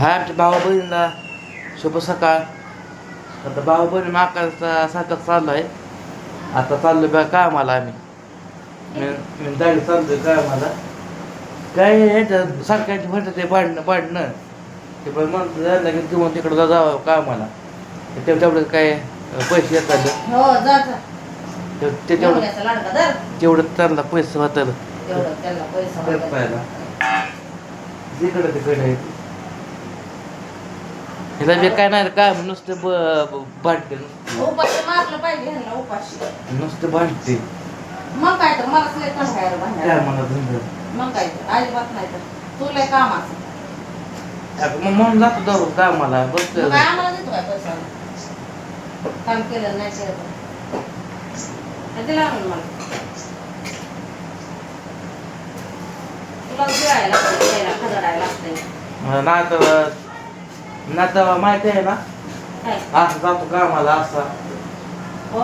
हा आमच्या भाऊ बहिणीला शुभ सकाळ. आता भाऊ बहीण माकाचा सारखा चालू आहे आता चाललो बा कामाला आम्ही. मी मी दाढी चाललोय कामाला. काय ह्याच्या सारख्याची म्हणतं ते पाडणं पाडणं ते पण म्हणतं जायला की किंवा तिकडं जावं कामाला. ते तेव- तेवढं काय पैसे येतात. हो. ते तेवढं. तेवढं त्यांना पैसे जिकडे तिकडे आहे. हिला बी काय नाही काय नुसते भांडते उपाशी मारलं पाहिजे ह्यांना उपाशी. नुसते भांडते. मग काय तर मलाच लय कंटाळा काय भांडायला मला धंदा? मग काय तर अजिबात नाही तर. तू लय कामाचं अगं मग म्हणून जातो दररोज मग काय आम्हाला देतो काय पैसा? काम केलं नाही केलं तर. काय दिला आणून मला. तुला गिळायला लागतं गिळायला खदडायला लागतंय. नाही तर नाही तर माहिती आहे ना? असं जातो कामाला असा. हो.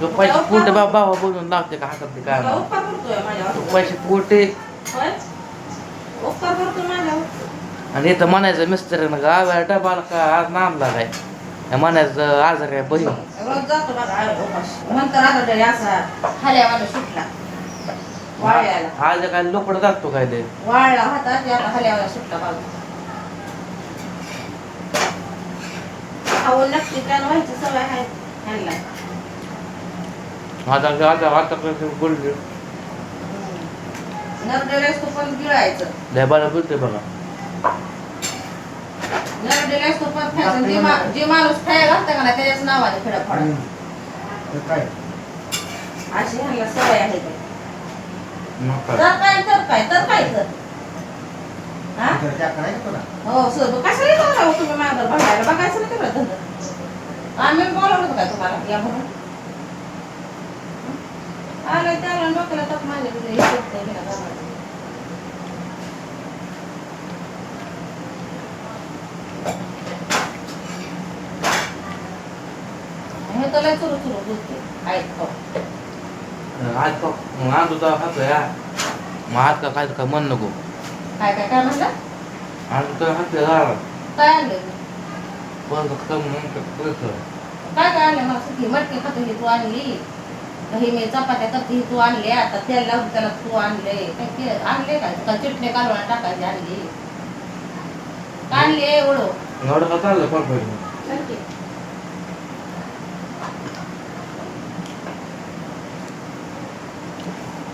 तो पैसे पोटे बा बाबा बोलून लागते का हातात ते काय उपकार करतोय माझ्यावर पैसे पोटे. होय? उपकार करतोय माझ्यावर आणि इथं म्हणायचं मिस्त्रीनं गाव्या डबाला का आज नामला काय म्हणायचं आज काय बहीण. रोज जातो बघा आहे उपाशी नंतर आता तरी असा हल्यावाला सुटला. वाळ्याला. आज काय लोकड जातो काय ते? वाळला होता ते आता हल्यावाला सुटला बघा अहो नक्की काय व्हायची सवय आहे ह्यांना. आता आता आता कसं बोलले नरडेलास तो पण गिळायचं. बरं बोलते बघा. नरडेलास तो पण खायचं. जे मा- जे माणूस खायला घालतं का ना त्याच्याच नावाने फिरत काय? अशी ह्यांना सवय आहे ते. मग काय? तर काय तर काय तर काय तर. हा? हो सर कशाला येतो ना तुम्ही माझ्यावर भांडायला बघायचं ना तेवढं धंदा. आम्ही बोलवलं होतं तुम्हाला? या म्हणून आलं त्याला डोक्याला तर माझ्या हे करतंय. हे तर लय चुरू चुरू बोलते. ऐक हो आज का मग खातो या. मग आज का काय काय म्हण नको. काय काय काय म्हणलं झाला. काय आणलं पण कम पैसे काय काय आणलं मला सुकी मटकी खातो ही तू आणली. ही मी चपात्या करते ही तू आणली. आता तेल लावून त्याला तू आणले. काय आणले काय? का चटणी कालवण टाकायची आणली? आणली एवढं? पण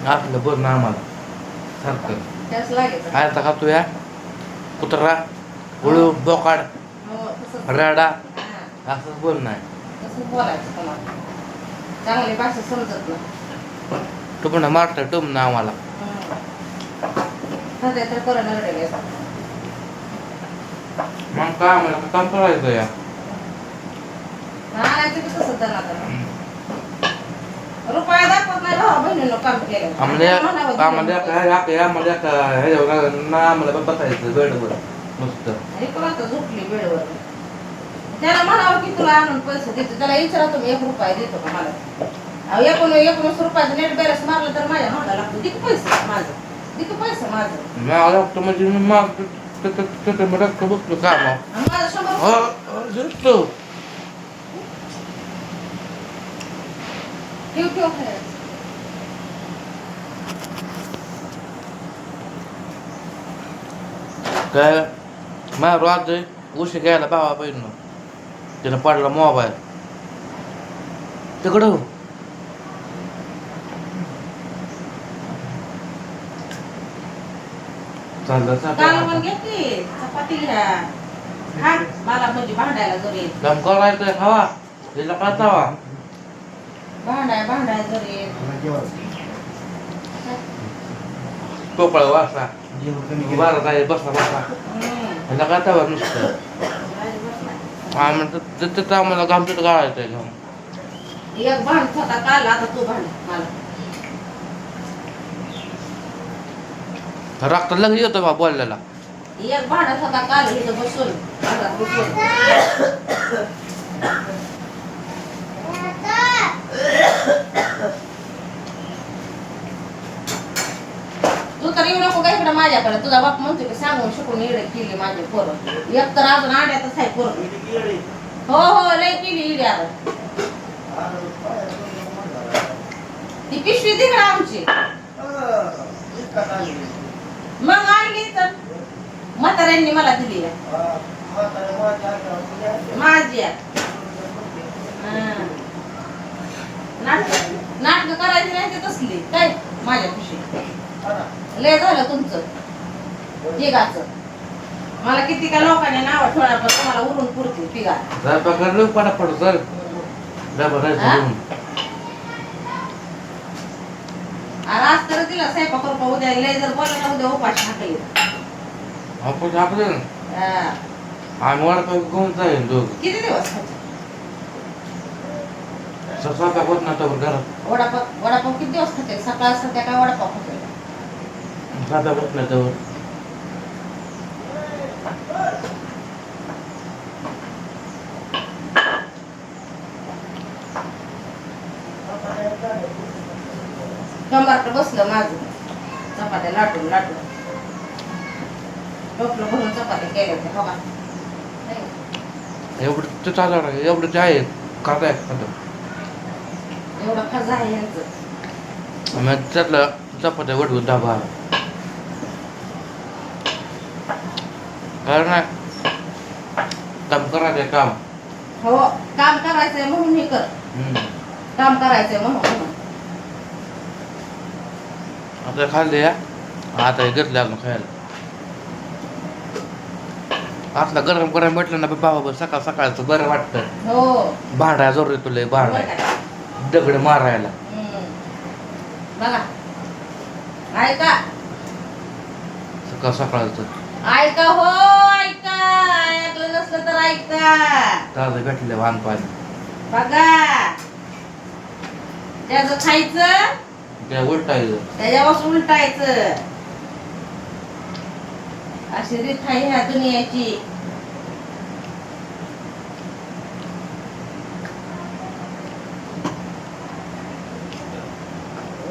आपलं बोल ना आम्हाला. सारखं. काय आता खातो या? कुत्रा उळू बोकाड हो. राडा. असंच बोल नाही चांगली भाषा समजत ना मारतं आम्हाला. मग काय आम्हाला काम करायचं या आणायचं की तसंच जरा आता. रुपया दाखवत नाही भावा बहिणीनं काम केलं आम्हाला म्हणावं आम्हाला दिलं. काय आम्हाला काय ह्याच्यावर ना आम्हाला बसायचं बेडवर नुसतं. आणि कोण आता झोपली बेडवर. त्याला म्हणावं की तुला आणून पैसे देतो. त्याला विचारा तुम्ही एक रुपया देतो का मला? एकूण एकोणीस रुपयाचं नेट बॅलन्स मारलं तर माझ्या मागा लागतो. किती पैसे माझं? किती पैसे माझं? मला वाटतं म्हणजे मी मग रक्त बसलो ठेव ठेव. काय? माझ्या रोज उशी घ्यायला भावा बहिणं तिनं पडला मोबाईल. तिकडं चाललं काल पण घेतली चपाती घ्या. खा मला म्हणजे भांडायला जरी येत. दम करायचं खावा. तिला पाचावा भांडाय भांडाय जरी. जेवण पोकळ वासा. बरं काय बसा. ह्याला काय तवा नुसतं. तिथं आम्हाला गाळायचं आहे घाम एक भांड स्वतः काल आता तू भांड मला. रक्त लगेच येतो बा बोललेला. एक भांड स्वतः काल इथं बसून. घरात बसून. येऊ नको का इकडे माझ्याकडे तुझा बाप म्हणतो की सांगून शिकून इडे केली माझी पोरं एक तर अजून आड्यातच आहे पोरं हो हो लय केली इडे आता ती पिशवी तिकडे आमची मग आणली तर म्हाताऱ्यांनी मला दिली माझी नाटक नाटक करायची नाही ते तसली काय माझ्या पिशवी लय झालं तुमचं. तिघाचं. मला किती का लोकांनी नाव ठेवणार पण तुम्हाला उरून पुरते तिघा. जरा सर आज तर तिला स्वयंपाक करून पाहू द्या लय जर बोलला ना उद्या उपाशी टाकली आपण आपलं. हा. आम्ही वडापाव घेऊन जाईल दोघं. किती दिवस? स्वतः होत ना घरात. वडापाव वडापाव किती दिवस खाते? सकाळ संध्याकाळ वडापाव होत नाही तर कंबारकडे बसलं माझं. चपात्या लाटून लाटून. टोपलं भरून चपात्या केल्या होत्या? नाही. एवढं ते चालू एवढं ते आहे. खाता खाता एवढा खर्च आहे यांचं. मग त्यातलं चपात्या वडवून दाबा. कारण ना काम करायचं काम हो काम करायचंय म्हणून हे कर हम्म. काम करायचंय म्हणून म्हणून आता खाल्ले या आता हे घेतलं अजून खायला आतला गरम गरम म्हटलं ना बाबा सकाळ सकाळचं बरं वाटतं हो भांडा जोर तुला भांडा बरं का? दगड मारायला हम्म. बघा ऐका सकाळ सकाळचं ऐका हो ऐका. ऐकलं नसलं तर ऐका. ताजं भेटले वाहन पाणी बघा. त्याचं खायचं? त्या उलटायचं. त्याच्यावर उलटायचं. अशी रीत आहे ह्या दुनियाची.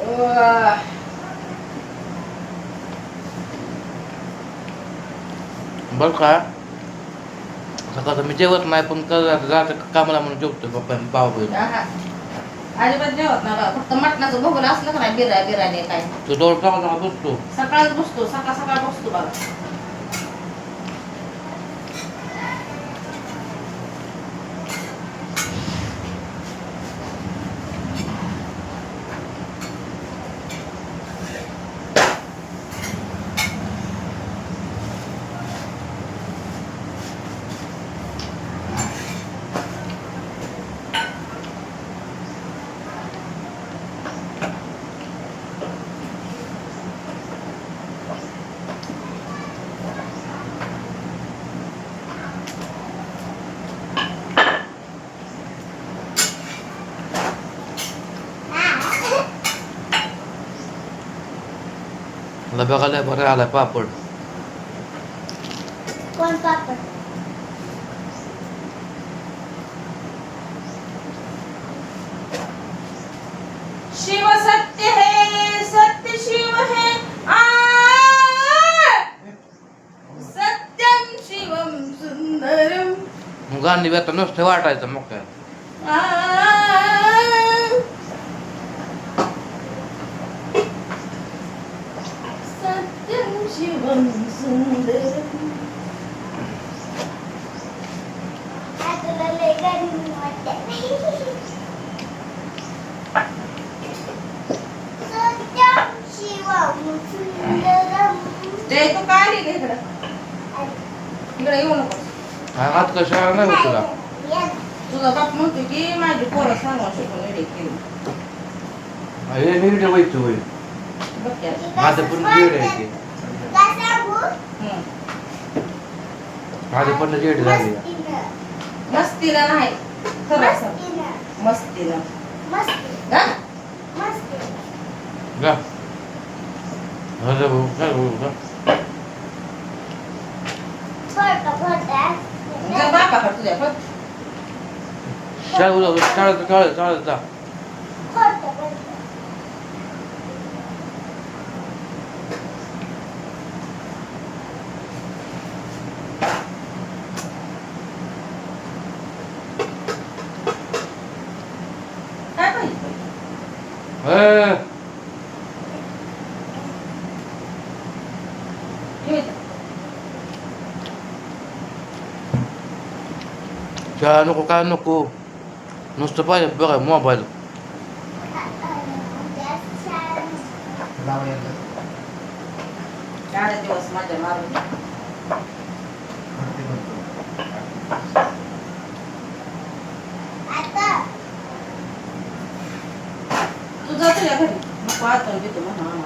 उआ. बरं का? सकाळचं मी जेवत नाही पण जातं कामाला म्हणून जेवतो बाप्पा भाऊ बहीण. अजिबात जेवत ना बा फक्त मटणाचं भोगलं असलं का नाही बिरा बिराने काय? तो दोन टाका बसतो. सकाळच बसतो सकाळ सकाळ बसतो बघा मला बघायला बरं आला पापड कोण पापड शिव सत्य है सत्य शिव है आ सत्यम शिवम सुंदरम नुसतं वाटायचं मग काय आ सत्यम शिवम सुंदरम तुला लय गरमी वाटते सत्यम शिवम सुंदरम ते तू काय आली का इकडं इकडे येऊ नको हात कशा नाही होत तुला तुझा बाप म्हणतो की माझी पोरं सांगा शिकून केली हे नीट व्हायचं होय बघ की आता. माझं पण जेड आहे ते. माझं पण जेड झाली. मस्तीला नाही खरं सांग. मस्तीला मस्ती हा? अरे भाऊ काय भाऊ जा 把它的，快。加油，加油，加油，加油，加油！哎。चहा नको काय नको नुसतं पाहिजे बघा मोबाईल. तू जातो या घरी पाहतो घेतो म्हणा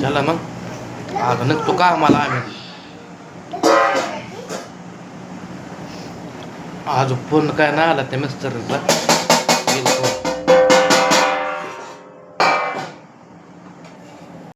झाला मग. अगं निघतो का आम्हाला आम्ही. आज फोन काय नाही आला त्या मिस्टरचा